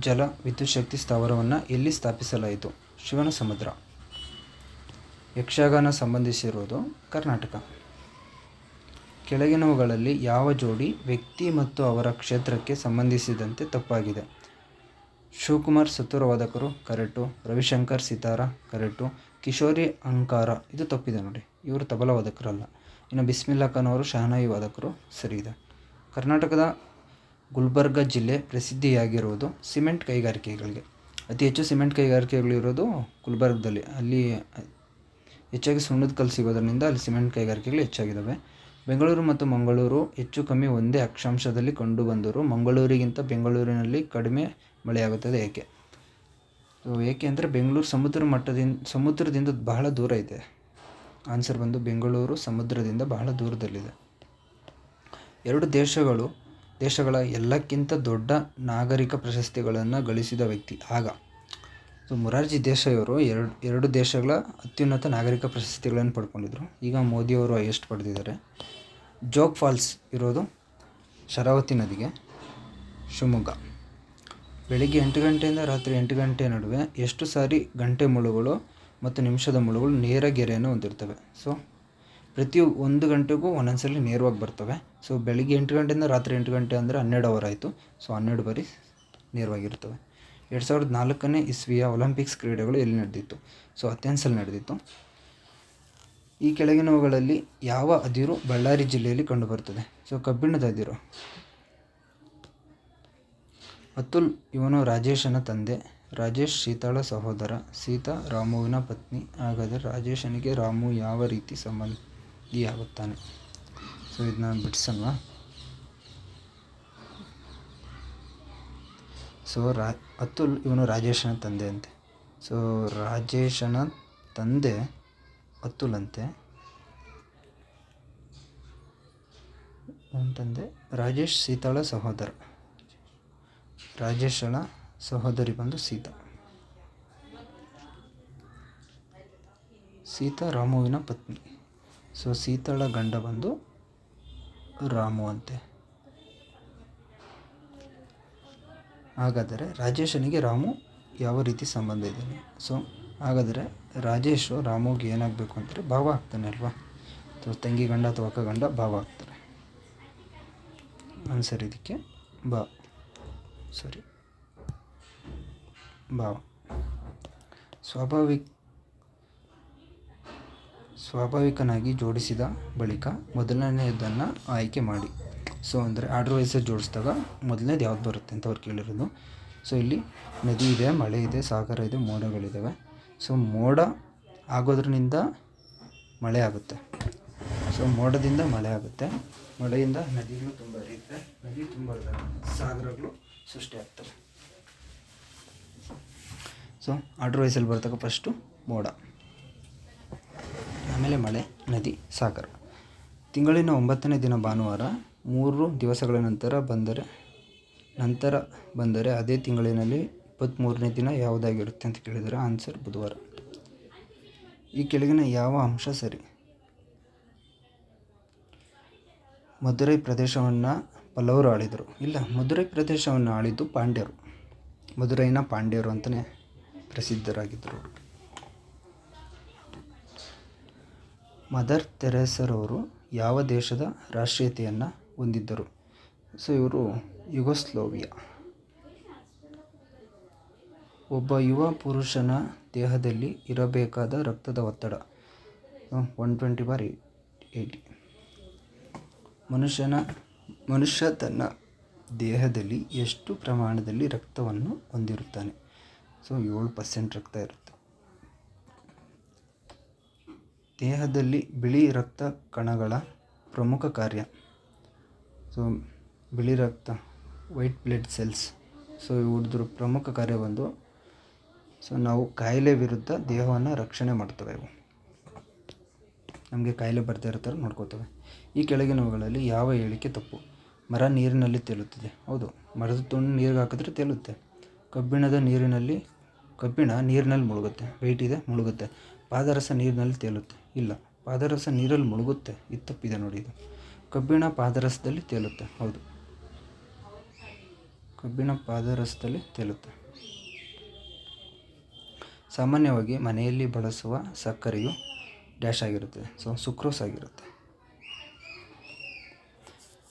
ಜಲ ವಿದ್ಯುತ್ ಶಕ್ತಿ ಸ್ಥಾವರವನ್ನು ಎಲ್ಲಿ ಸ್ಥಾಪಿಸಲಾಯಿತು? ಶಿವನ ಸಮುದ್ರ ಯಕ್ಷಗಾನ ಸಂಬಂಧಿಸಿರುವುದು ಕರ್ನಾಟಕ. ಕೆಳಗಿನವುಗಳಲ್ಲಿ ಯಾವ ಜೋಡಿ ವ್ಯಕ್ತಿ ಮತ್ತು ಅವರ ಕ್ಷೇತ್ರಕ್ಕೆ ಸಂಬಂಧಿಸಿದಂತೆ ತಪ್ಪಾಗಿದೆ? ಶಿವಕುಮಾರ್ ಸುತ್ತೂರು ವಾದಕರು ಕರೆಕ್ಟು ರವಿಶಂಕರ್, ಸಿತಾರ ಕರೆಕ್ಟು ಕಿಶೋರಿ ಅಂಕಾರ. ಇದು ತಪ್ಪಿದೆ ನೋಡಿ. ಇವರು ತಬಲ ವಾದಕರಲ್ಲ. ಇನ್ನು ಬಿಸ್ಮಿಲ್ಲಾ ಖಾನ್ ಅವರು ಶಹನಾಯಿ ವಾದಕರು. ಸರಿ ಇದೆ. ಕರ್ನಾಟಕದ ಗುಲ್ಬರ್ಗ ಜಿಲ್ಲೆ ಪ್ರಸಿದ್ಧಿಯಾಗಿರುವುದು ಸಿಮೆಂಟ್ ಕೈಗಾರಿಕೆಗಳಿಗೆ. ಅತಿ ಹೆಚ್ಚು ಸಿಮೆಂಟ್ ಕೈಗಾರಿಕೆಗಳಿರೋದು ಗುಲ್ಬರ್ಗದಲ್ಲಿ. ಅಲ್ಲಿ ಹೆಚ್ಚಾಗಿ ಸುಣ್ಣದ ಕಲ್ಲು ಸಿಗೋದರಿಂದ ಅಲ್ಲಿ ಸಿಮೆಂಟ್ ಕೈಗಾರಿಕೆಗಳು ಹೆಚ್ಚಾಗಿದ್ದಾವೆ. ಬೆಂಗಳೂರು ಮತ್ತು ಮಂಗಳೂರು ಹೆಚ್ಚು ಕಮ್ಮಿ ಒಂದೇ ಅಕ್ಷಾಂಶದಲ್ಲಿ ಕಂಡುಬಂದರು ಮಂಗಳೂರಿಗಿಂತ ಬೆಂಗಳೂರಿನಲ್ಲಿ ಕಡಿಮೆ ಮಳೆಯಾಗುತ್ತದೆ ಏಕೆ? ಸೊ ಏಕೆ ಅಂದರೆ ಬೆಂಗಳೂರು ಸಮುದ್ರ ಮಟ್ಟದಿಂದ, ಸಮುದ್ರದಿಂದ ಬಹಳ ದೂರ ಇದೆ. ಆನ್ಸರ್ ಬಂದು ಬೆಂಗಳೂರು ಸಮುದ್ರದಿಂದ ಬಹಳ ದೂರದಲ್ಲಿದೆ. ಎರಡು ದೇಶಗಳು, ದೇಶಗಳ ಎಲ್ಲಕ್ಕಿಂತ ದೊಡ್ಡ ನಾಗರಿಕ ಪ್ರಶಸ್ತಿಗಳನ್ನು ಗಳಿಸಿದ ವ್ಯಕ್ತಿ ಆಗ. ಸೊ ಮೊರಾರ್ಜಿ ದೇಸಾಯಿಯವರು ಎರಡು ಎರಡು ದೇಶಗಳ ಅತ್ಯುನ್ನತ ನಾಗರಿಕ ಪ್ರಶಸ್ತಿಗಳನ್ನು ಪಡ್ಕೊಂಡಿದ್ರು. ಈಗ ಮೋದಿಯವರು ಎಷ್ಟು ಪಡೆದಿದ್ದಾರೆ. ಜೋಗ್ ಫಾಲ್ಸ್ ಇರೋದು ಶರಾವತಿ ನದಿಗೆ, ಶಿವಮೊಗ್ಗ. ಬೆಳಿಗ್ಗೆ ಎಂಟು ಗಂಟೆಯಿಂದ ರಾತ್ರಿ ಎಂಟು ಗಂಟೆ ನಡುವೆ ಎಷ್ಟು ಸಾರಿ ಗಂಟೆ ಮುಳುಗಳು ಮತ್ತು ನಿಮಿಷದ ಮುಳುಗಳು ನೇರ ಗೆರೆಯನ್ನು ಹೊಂದಿರ್ತವೆ. ಸೊ ಪ್ರತಿ ಒಂದು ಗಂಟೆಗೂ ಒಂದೊಂದ್ಸಲಿ ನೇರವಾಗಿ ಬರ್ತವೆ. ಸೊ ಬೆಳಿಗ್ಗೆ ಎಂಟು ಗಂಟೆಯಿಂದ ರಾತ್ರಿ ಎಂಟು ಗಂಟೆ ಅಂದರೆ ಹನ್ನೆರಡು ಅವರ್ ಆಯಿತು. ಸೊ ಹನ್ನೆರಡು ಬಾರಿ ನೇರವಾಗಿರ್ತವೆ. ಎರಡು ಸಾವಿರದ ನಾಲ್ಕನೇ ಇಸ್ವಿಯ ಒಲಿಂಪಿಕ್ಸ್ ಕ್ರೀಡೆಗಳು ಎಲ್ಲಿ ನಡೆದಿತ್ತು? ಸೊ ಅಥೆನ್ಸಲ್ಲಿ ನಡೆದಿತ್ತು. ಈ ಕೆಳಗಿನವುಗಳಲ್ಲಿ ಯಾವ ಅದಿರು ಬಳ್ಳಾರಿ ಜಿಲ್ಲೆಯಲ್ಲಿ ಕಂಡುಬರ್ತದೆ? ಸೊ ಕಬ್ಬಿಣದ ಅದಿರು. ಅತುಲ್ ಇವನು ರಾಜೇಶನ ತಂದೆ. ರಾಜೇಶ್ ಸೀತಾಳ ಸಹೋದರ. ಸೀತಾ ರಾಮುವಿನ ಪತ್ನಿ. ಹಾಗಾದರೆ ರಾಜೇಶನಿಗೆ ರಾಮು ಯಾವ ರೀತಿ ಸಂಬಂಧಿಯಾಗುತ್ತಾನೆ? ಸೊ ಇದನ್ನ ಬಿಡಿಸಲ್ವ? ಸೊ ಅತುಲ್ ಇವನು ರಾಜೇಶನ ತಂದೆ ಅಂತೆ. ಸೊ ರಾಜೇಶನ ತಂದೆ ಅತುಲ್ ಅಂತೆ. ರಾಜೇಶ್ ಸೀತಾಳ ಸಹೋದರ. ರಾಜೇಶಳ ಸಹೋದರಿ ಬಂದು ಸೀತಾ. ಸೀತಾ ರಾಮುವಿನ ಪತ್ನಿ. ಸೊ, ಸೀತಾಳ ಗಂಡ ಬಂದು ರಾಮು ಅಂತೆ. ಹಾಗಾದರೆ ರಾಜೇಶನಿಗೆ ರಾಮು ಯಾವ ರೀತಿ ಸಂಬಂಧ ಇದ್ದಾನೆ? ಸೊ, ಹಾಗಾದರೆ ರಾಜೇಶ್ ರಾಮುಗೆ ಏನಾಗಬೇಕು ಅಂತಾರೆ ಭಾವ ಆಗ್ತಾನೆ ಅಲ್ವಾ? ಸೊ, ತಂಗಿ ಗಂಡ ಅಥವಾ ಅಕ್ಕ ಗಂಡ ಭಾವ ಆಗ್ತಾರೆ. ಆನ್ಸರ್ ಇದಕ್ಕೆ ಬಾ. ಸರಿ. ಭಾವ ಸ್ವಾಭಾವಿಕ, ಸ್ವಾಭಾವಿಕನಾಗಿ ಜೋಡಿಸಿದ ಬಳಿಕ ಮೊದಲನೆಯದನ್ನು ಆಯ್ಕೆ ಮಾಡಿ. ಸೊ ಅಂದರೆ ಆರ್ಡರ್ ವೈಸಲ್ಲಿ ಜೋಡಿಸಿದಾಗ ಮೊದಲನೇದು ಯಾವ್ದು ಬರುತ್ತೆ ಅಂತ ಅವ್ರು ಕೇಳಿರೋದು. ಸೊ ಇಲ್ಲಿ ನದಿ ಇದೆ, ಮಳೆ ಇದೆ, ಸಾಗರ ಇದೆ ಮೋಡಗಳಿದ್ದಾವೆ ಸೊ ಮೋಡ ಆಗೋದ್ರಿಂದ ಮಳೆ ಆಗುತ್ತೆ. ಸೊ ಮೋಡದಿಂದ ಮಳೆ ಆಗುತ್ತೆ. ಮಳೆಯಿಂದ ನದಿಗಳು ತುಂಬ ಹರಿಯುತ್ತೆ. ನದಿ ತುಂಬ ಸಾಗರಗಳು ಸೃಷ್ಟಿ ಆಗ್ತವೆ ಸೊ ಆರ್ಡರ್ ವೈಸಲ್ಲಿ ಬರ್ತಕ್ಕ ಫಸ್ಟು ಮೋಡ. ಆಮೇಲೆ ಮಳೆ, ನದಿ, ಸಾಗರ. ತಿಂಗಳಿನ ಒಂಬತ್ತನೇ ದಿನ ಭಾನುವಾರ ಮೂರು ದಿವಸಗಳ ನಂತರ ಬಂದರೆ ನಂತರ ಬಂದರೆ ಅದೇ ತಿಂಗಳಿನಲ್ಲಿ ಇಪ್ಪತ್ತ್ಮೂರನೇ ದಿನ ಯಾವುದಾಗಿರುತ್ತೆ ಅಂತ ಕೇಳಿದರೆ ಆನ್ಸರ್ ಬುಧವಾರ. ಈ ಕೆಳಗಿನ ಯಾವ ಅಂಶ ಸರಿ? ಮಧುರೈ ಪ್ರದೇಶವನ್ನು ಪಲ್ಲವರು ಆಳಿದರು. ಇಲ್ಲ, ಮಧುರೈ ಪ್ರದೇಶವನ್ನು ಆಳಿದ್ದು ಪಾಂಡ್ಯರು. ಮಧುರೈನ ಪಾಂಡ್ಯರು ಅಂತಲೇ ಪ್ರಸಿದ್ಧರಾಗಿದ್ದರು ಮದರ್ ತೆರೇಸರವರು ಯಾವ ದೇಶದ ರಾಷ್ಟ್ರೀಯತೆಯನ್ನು ಹೊಂದಿದ್ದರು? ಸೊ, ಇವರು ಯುಗೋಸ್ಲೋವಿಯಾ. ಒಬ್ಬ ಯುವ ಪುರುಷನ ದೇಹದಲ್ಲಿ ಇರಬೇಕಾದ ರಕ್ತದ ಒತ್ತಡ ಒನ್ ಟ್ವೆಂಟಿ ಬಾರ್ ಏಯ್ಟಿ ಮನುಷ್ಯನ ಮನುಷ್ಯ ತನ್ನ ದೇಹದಲ್ಲಿ ಎಷ್ಟು ಪ್ರಮಾಣದಲ್ಲಿ ರಕ್ತವನ್ನು ಹೊಂದಿರುತ್ತಾನೆ? ಸೊ, ಏಳು ಪರ್ಸೆಂಟ್ ರಕ್ತ ಇರುತ್ತೆ. ದೇಹದಲ್ಲಿ ಬಿಳಿ ರಕ್ತ ಕಣಗಳ ಪ್ರಮುಖ ಕಾರ್ಯ. ಸೊ, ಬಿಳಿ ರಕ್ತ ವೈಟ್ ಬ್ಲಡ್ ಸೆಲ್ಸ್ ಸೊ ಇವ್ರದ್ರ ಪ್ರಮುಖ ಕಾರ್ಯ ಬಂದು, ಸೊ, ನಾವು ಕಾಯಿಲೆ ವಿರುದ್ಧ ದೇಹವನ್ನು ರಕ್ಷಣೆ ಮಾಡ್ತವೆ ಇವು. ನಮಗೆ ಕಾಯಿಲೆ ಬರ್ತಾ ಇರ್ತಾರೆ ನೋಡ್ಕೋತವೆ. ಈ ಕೆಳಗಿನವುಗಳಲ್ಲಿ ಯಾವ ಹೇಳಿಕೆ ತಪ್ಪು? ಮರ ನೀರಿನಲ್ಲಿ ತೇಲುತ್ತದೆ. ಹೌದು, ಮರದ ತುಂಡು ನೀರಿಗೆ ಹಾಕಿದ್ರೆ ತೇಲುತ್ತೆ. ಕಬ್ಬಿಣದ ನೀರಿನಲ್ಲಿ, ಕಬ್ಬಿಣ ನೀರಿನಲ್ಲಿ ಮುಳುಗುತ್ತೆ ವೆಯ್ಟ್ ಇದೆ, ಮುಳುಗುತ್ತೆ. ಪಾದರಸ ನೀರಿನಲ್ಲಿ ತೇಲುತ್ತೆ. ಇಲ್ಲ, ಪಾದರಸ ನೀರಲ್ಲಿ ಮುಳುಗುತ್ತೆ. ಇದು ತಪ್ಪಿದೆ ನೋಡಿ ಇದು. ಕಬ್ಬಿಣ ಪಾದರಸದಲ್ಲಿ ತೇಲುತ್ತೆ. ಹೌದು. ಕಬ್ಬಿಣ ಪಾದರಸದಲ್ಲಿ ತೇಲುತ್ತೆ. ಸಾಮಾನ್ಯವಾಗಿ ಮನೆಯಲ್ಲಿ ಬಳಸುವ ಸಕ್ಕರೆಯು ಡ್ಯಾಶ್ ಆಗಿರುತ್ತೆ ಸೊ ಸುಕ್ರೋಸ್ ಆಗಿರುತ್ತೆ.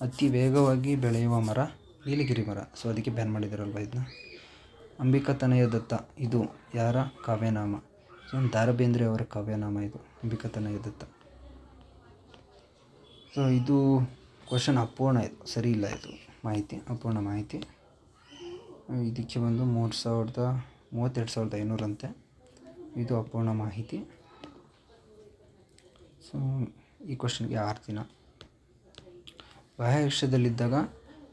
ಅತಿ ವೇಗವಾಗಿ ಬೆಳೆಯುವ ಮರ ನೀಲಗಿರಿ ಮರ. ಸೊ ಅದಕ್ಕೆ ಬ್ಯಾನ್ ಮಾಡಿದಾರಲ್ವ ಇದನ್ನ ಅಂಬಿಕಾ ತನಯ ದತ್ತ. ಇದು ಯಾರ? ಕಾವ್ಯನಾಮ. ಸೊ ದಾರ ಬೇಂದ್ರೆ ಅವರ ಕಾವ್ಯನಾಮ ಇದು. Ambikatanayadatta. ಸೊ ಇದು ಕ್ವಶನ್ ಅಪೂರ್ಣ ಇದು. ಸರಿ ಇಲ್ಲ ಇದು. ಮಾಹಿತಿ, ಅಪೂರ್ಣ ಮಾಹಿತಿ. ಇದಕ್ಕೆ ಬಂದು ಮೂರು ಸಾವಿರದ, ಮೂವತ್ತೆರಡು ಸಾವಿರದ ಐನೂರಂತೆ. ಇದು ಅಪೂರ್ಣ ಮಾಹಿತಿ. ಸೊ ಈ ಕ್ವಶನ್ಗೆ ಆರು ದಿನ. ಬಾಹ್ಯಾಕಾಶದಲ್ಲಿದ್ದಾಗ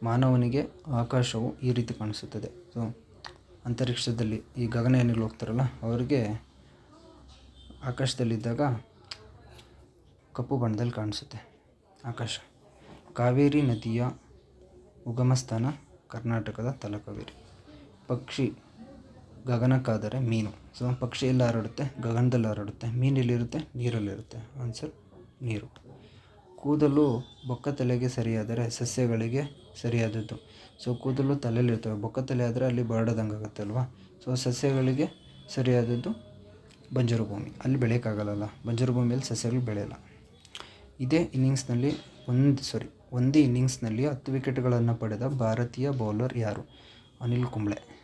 ಮಾನವನಿಗೆ ಆಕಾಶವು ಈ ರೀತಿ ಕಾಣಿಸುತ್ತದೆ. ಸೊ ಅಂತರಿಕ್ಷದಲ್ಲಿ ಈ ಗಗನಯಾನಿಗಳು ಹೋಗ್ತಾರಲ್ಲ, ಅವರಿಗೆ ಆಕಾಶದಲ್ಲಿದ್ದಾಗ ಕಪ್ಪು ಬಣ್ಣದಲ್ಲಿ ಕಾಣಿಸುತ್ತೆ ಆಕಾಶ. ಕಾವೇರಿ ನದಿಯ ಉಗಮಸ್ಥಾನ ಕರ್ನಾಟಕದ ತಲಕಾವೇರಿ. ಪಕ್ಷಿ ಗಗನಕ್ಕಾದರೆ ಮೀನು. ಸೊ ಪಕ್ಷಿ ಎಲ್ಲ ಹರಡುತ್ತೆ ಗಗನದಲ್ಲಿ ಹರಡುತ್ತೆ ಮೀನು ಎಲ್ಲಿರುತ್ತೆ ನೀರಲ್ಲಿರುತ್ತೆ. ಆನ್ಸರ್ ನೀರು. ಕೂದಲು ಬೊಕ್ಕ ತಲೆಗೆ ಸರಿಯಾದರೆ ಸಸ್ಯಗಳಿಗೆ ಸರಿಯಾದದ್ದು. ಸೊ, ಕೂದಲು ತಲೆಯಲ್ಲಿರ್ತವೆ. ಬೊಕ್ಕ ತಲೆ ಆದರೆ ಅಲ್ಲಿ ಬರಡದಂಗೆ ಆಗುತ್ತೆ ಅಲ್ವಾ ಸೊ, ಸಸ್ಯಗಳಿಗೆ ಸರಿಯಾದದ್ದು ಬಂಜರು ಭೂಮಿ ಅಲ್ಲಿ ಬೆಳೆಯೋಕ್ಕಾಗಲ್ಲ ಬಂಜರು ಭೂಮಿಯಲ್ಲಿ ಸಸ್ಯಗಳು ಬೆಳೆಯಲ್ಲ. ಇದೇ ಇನ್ನಿಂಗ್ಸ್ನಲ್ಲಿ ಒಂದು ಸಾರಿ ಒಂದೇ ಇನ್ನಿಂಗ್ಸ್ನಲ್ಲಿ ಹತ್ತು ವಿಕೆಟ್ಗಳನ್ನು ಪಡೆದ ಭಾರತೀಯ ಬೌಲರ್ ಯಾರು? ಅನಿಲ್ ಕುಂಬ್ಳೆ.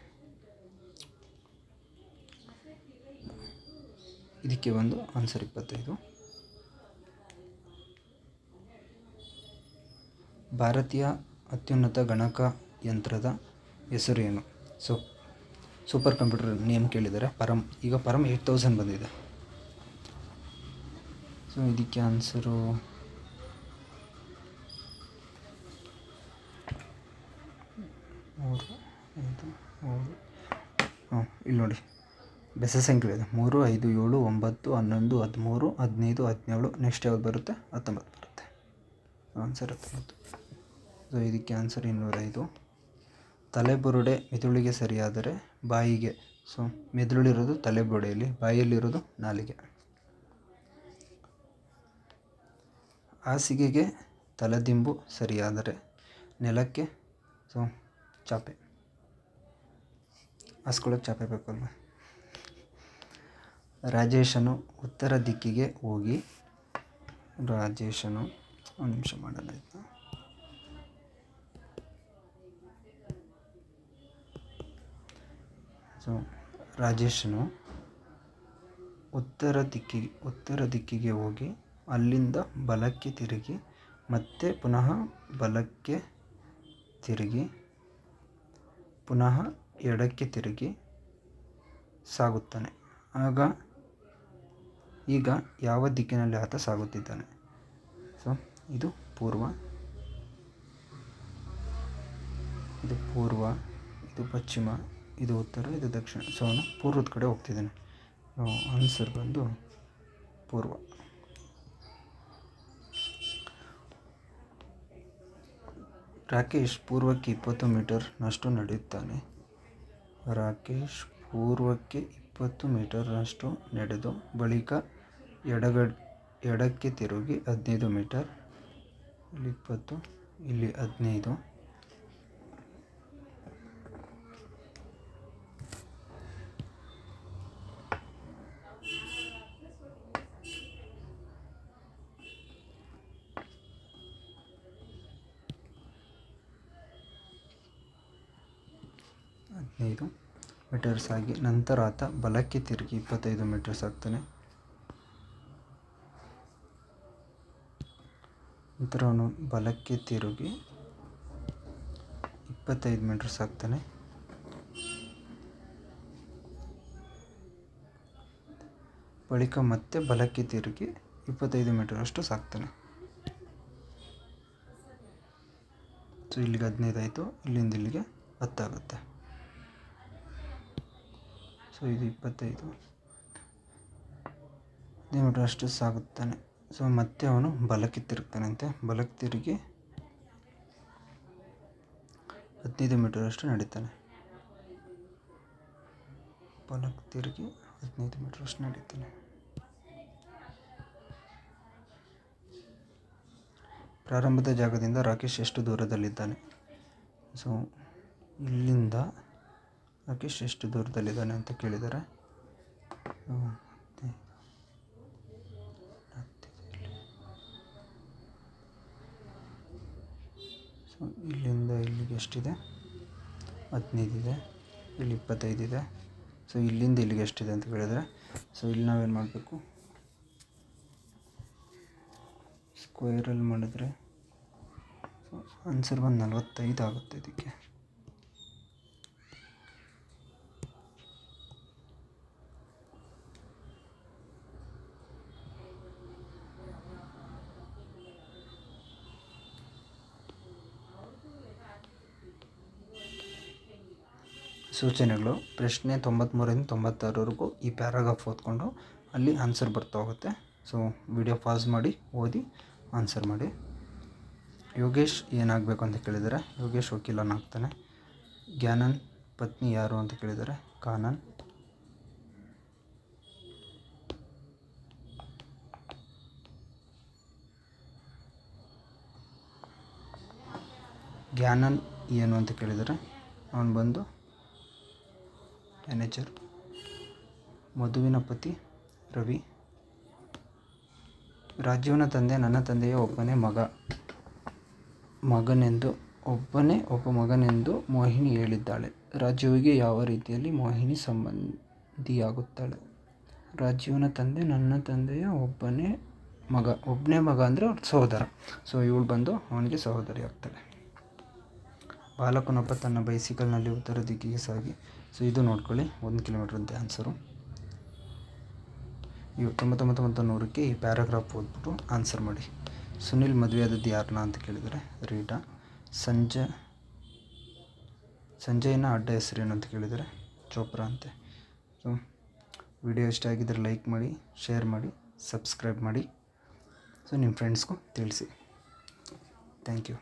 ಇದಕ್ಕೆ ಒಂದು ಆನ್ಸರ್ ಇಪ್ಪತ್ತೈದು. ಭಾರತೀಯ ಅತ್ಯುನ್ನತ ಗಣಕ ಯಂತ್ರದ ಹೆಸರು ಏನು ಸೊ, ಸೂಪರ್ ಕಂಪ್ಯೂಟರ್ ನೇಮ್ ಕೇಳಿದ್ದಾರೆ ಪರಮ್ ಈಗ ಪರಮ್ ಏಯ್ಟ್ ತೌಸಂಡ್ ಬಂದಿದೆ. ಸೊ ಇದಕ್ಕೆ ಆನ್ಸರು ಮೂರು, ಐದು, ಮೂರು ಹಾಂ ಇಲ್ಲಿ ನೋಡಿ. ಬೆಸ ಸಂಖ್ಯೆ ಇದೆ. ಮೂರು, ಐದು, ಏಳು, ಒಂಬತ್ತು, ಹನ್ನೊಂದು, ಹದಿಮೂರು, ಹದಿನೈದು, ಹದಿನೇಳು ನೆಕ್ಸ್ಟ್ ಯಾವ್ದು ಬರುತ್ತೆ? ಹತ್ತೊಂಬತ್ತು ಬರುತ್ತೆ. ಆನ್ಸರ್ ಹತ್ತೊಂಬತ್ತು. ಸೊ ಇದಕ್ಕೆ ಆನ್ಸರ್ ಇನ್ನೂರೈದು ತಲೆಬುರುಡೆ ಮೆದುಳಿಗೆ ಸರಿಯಾದರೆ ಬಾಯಿಗೆ. ಸೊ ಮೆದುಳಿರೋದು ತಲೆಬುರುಡೆಯಲ್ಲಿ ಬಾಯಲ್ಲಿರೋದು ನಾಲಿಗೆ. ಹಾಸಿಗೆಗೆ ತಲೆದಿಂಬು ಸರಿಯಾದರೆ ನೆಲಕ್ಕೆ ಸೊ ಚಾಪೆ. ಹಾಸ್ಕೊಳ್ಳೋಕೆ ಚಾಪೆ ಬೇಕಲ್ವ? ರಾಜೇಶನು ಉತ್ತರ ದಿಕ್ಕಿಗೆ ಹೋಗಿ, ರಾಜೇಶನು ಒಂದು ನಿಮಿಷ ಮಾಡೋಣ ಸೊ, ರಾಜೇಶನು ಉತ್ತರ ದಿಕ್ಕಿಗೆ ಉತ್ತರ ದಿಕ್ಕಿಗೆ ಹೋಗಿ ಅಲ್ಲಿಂದ ಬಲಕ್ಕೆ ತಿರುಗಿ ಮತ್ತೆ ಪುನಃ ಬಲಕ್ಕೆ ತಿರುಗಿ, ಪುನಃ ಎಡಕ್ಕೆ ತಿರುಗಿ ಸಾಗುತ್ತಾನೆ. ಆಗ ಈಗ ಯಾವ ದಿಕ್ಕಿನಲ್ಲಿ ಆತ ಸಾಗುತ್ತಿದ್ದಾನೆ? ಸೊ, ಇದು ಪೂರ್ವ ಇದು ಪೂರ್ವ, ಇದು ಪಶ್ಚಿಮ ಇದು ಉತ್ತರ, ಇದು ದಕ್ಷಿಣ. ಸೊ ಅವನು ಪೂರ್ವದ ಕಡೆ ಹೋಗ್ತಿದ್ದಾನೆ. ಆನ್ಸರ್ ಬಂದು ಪೂರ್ವ. ರಾಕೇಶ್ ಪೂರ್ವಕ್ಕೆ ಇಪ್ಪತ್ತು ಮೀಟರ್ನಷ್ಟು ನಡೆಯುತ್ತಾನೆ. ರಾಕೇಶ್ ಪೂರ್ವಕ್ಕೆ ಇಪ್ಪತ್ತು ಮೀಟರ್ನಷ್ಟು ನಡೆದು ಬಳಿಕ ಎಡಗ ಎಡಕ್ಕೆ ತಿರುಗಿ ಹದಿನೈದು ಮೀಟರ್ ಇಲ್ಲಿ ಇಪ್ಪತ್ತು, ಇಲ್ಲಿ ಹದಿನೈದು. ಮೀಟರ್ಸ್ ಆಗಿ ನಂತರ ಆತ ಬಲಕ್ಕೆ ತಿರುಗಿ ಇಪ್ಪತ್ತೈದು ಮೀಟರ್ಸ್ ಆಗ್ತಾನೆ ನಂತರ ಅವನು ಬಲಕ್ಕೆ ತಿರುಗಿ ಇಪ್ಪತ್ತೈದು ಮೀಟರ್ಸ್ ಆಗ್ತಾನೆ ಬಳಿಕ ಮತ್ತೆ ಬಲಕ್ಕೆ ತಿರುಗಿ ಇಪ್ಪತ್ತೈದು ಮೀಟರಷ್ಟು ಸಾಕ್ತಾನೆ. ಸೊ ಇಲ್ಲಿಗೆ ಹದಿನೈದು ಆಯಿತು. ಇಲ್ಲಿಂದ ಇಲ್ಲಿಗೆ ಹತ್ತಾಗುತ್ತೆ. ಸೊ ಇದು ಇಪ್ಪತ್ತೈದು. ಮೀಟರ್ ಅಷ್ಟು ಸಾಗುತ್ತಾನೆ. ಸೊ ಮತ್ತೆ ಅವನು ಬಲಕ್ಕೆ ತಿರುಗ್ತಾನಂತೆ. ಬಲಕ್ಕೆ ತಿರುಗಿ ಹದಿನೈದು ಮೀಟರ್ ಅಷ್ಟು ನಡೀತಾನೆ. ಬಲಕ್ಕೆ ತಿರುಗಿ ಹದಿನೈದು ಮೀಟರ್ ಅಷ್ಟು ನಡೀತಾನೆ. ಪ್ರಾರಂಭದ ಜಾಗದಿಂದ ರಾಕೇಶ್ ಎಷ್ಟು ದೂರದಲ್ಲಿದ್ದಾನೆ? ಸೊ ಇಲ್ಲಿಂದ ರಾಕೇಶ್ ಎಷ್ಟು ದೂರದಲ್ಲಿದ್ದಾನೆ ಅಂತ ಕೇಳಿದ್ದಾರೆ ಸೊ, ಇಲ್ಲಿಂದ ಇಲ್ಲಿಗೆ ಎಷ್ಟಿದೆ? ಹದಿನೈದು ಇದೆ ಇಲ್ಲಿ ಇಪ್ಪತ್ತೈದು ಇದೆ. ಸೊ ಇಲ್ಲಿಂದ ಇಲ್ಲಿಗೆ ಎಷ್ಟಿದೆ ಅಂತ ಕೇಳಿದರೆ ಸೊ ಇಲ್ಲಿ ನಾವೇನು ಮಾಡಬೇಕು? ಸ್ಕ್ವೇರಲ್ಲಿ ಮಾಡಿದ್ರೆ ಸೊ ಆನ್ಸರ್ ಬಂದು ನಲವತ್ತೈದು ಆಗುತ್ತೆ ಇದಕ್ಕೆ. ಸೂಚನೆಗಳು ಪ್ರಶ್ನೆ ತೊಂಬತ್ತ್ಮೂರರಿಂದ ತೊಂಬತ್ತಾರವರೆಗೂ ಈ ಪ್ಯಾರಾಗ್ರಾಫ್ ಓದ್ಕೊಂಡು ಅಲ್ಲಿ ಆನ್ಸರ್ ಬರ್ತಾ ಹೋಗುತ್ತೆ. ಸೊ ವಿಡಿಯೋ ಪಾಸ್ ಮಾಡಿ, ಓದಿ, ಆನ್ಸರ್ ಮಾಡಿ. ಯೋಗೇಶ್ ಏನಾಗಬೇಕು ಅಂತ ಕೇಳಿದರೆ ಯೋಗೇಶ್ ವಕೀಲನಾಗ್ತಾನೆ ಗ್ಯಾನನ್ ಪತ್ನಿ ಯಾರು ಅಂತ ಕೇಳಿದ್ದಾರೆ? ಕಾನನ್. ಜ್ಞಾನನ್ ಏನು ಅಂತ ಕೇಳಿದರೆ ಅವನು ಬಂದು ಮ್ಯಾನೇಜರ್ ಮಧುವಿನ ಪತಿ, ರವಿ. ರಾಜೀವನ ತಂದೆ, ನನ್ನ ತಂದೆಯ ಒಬ್ಬನೇ ಮಗ. ಮಗನೆಂದು, ಒಬ್ಬನೇ ಒಬ್ಬ ಮಗನೆಂದು ಮೋಹಿನಿ ಹೇಳಿದ್ದಾಳೆ. ರಾಜೀವ್ಗೆ ಯಾವ ರೀತಿಯಲ್ಲಿ ಮೋಹಿನಿ ಸಂಬಂಧಿಯಾಗುತ್ತಾಳೆ? ರಾಜೀವನ ತಂದೆ, ನನ್ನ ತಂದೆಯ ಒಬ್ಬನೇ ಮಗ. ಒಬ್ಬನೇ ಮಗ ಅಂದರೆ ಅವ್ರ ಸಹೋದರ. ಸೊ ಇವಳು ಬಂದು ಅವನಿಗೆ ಸಹೋದರಿ ಆಗ್ತಾಳೆ ಬಾಲಕನೊಬ್ಬ ತನ್ನ ಬೈಸಿಕಲ್ನಲ್ಲಿ ಉತ್ತರ ದಿಕ್ಕಿಗೆ ಸಾಗಿ ಸೊ ಇದು ನೋಡ್ಕೊಳ್ಳಿ. ಒಂದು ಕಿಲೋಮೀಟ್ರ್ ಅಂತ ಆನ್ಸರು ಇವು ತೊಂಬತ್ತೊಂಬತ್ತು ಮತ್ತು ನೂರಕ್ಕೆ ಈ ಪ್ಯಾರಾಗ್ರಾಫ್ ಓದ್ಬಿಟ್ಟು ಆನ್ಸರ್ ಮಾಡಿ. ಸುನಿಲ್ ಮದುವೆ ಆದದ್ದು ಯಾರನ್ನ ಅಂತ ಕೇಳಿದರೆ ರೀಟಾ. ಸಂಜೆ, ಸಂಜಯ್ನ ಅಡ್ಡ ಹೆಸರೇನು ಅಂತ ಕೇಳಿದರೆ ಚೋಪ್ರಾ ಅಂತೆ. ಸೊ ವಿಡಿಯೋ ಇಷ್ಟ ಆಗಿದ್ದರೆ ಲೈಕ್ ಮಾಡಿ ಶೇರ್ ಮಾಡಿ ಸಬ್ಸ್ಕ್ರೈಬ್ ಮಾಡಿ. ಸೊ ನಿಮ್ಮ ಫ್ರೆಂಡ್ಸ್ಗೂ ತಿಳಿಸಿ. Thank you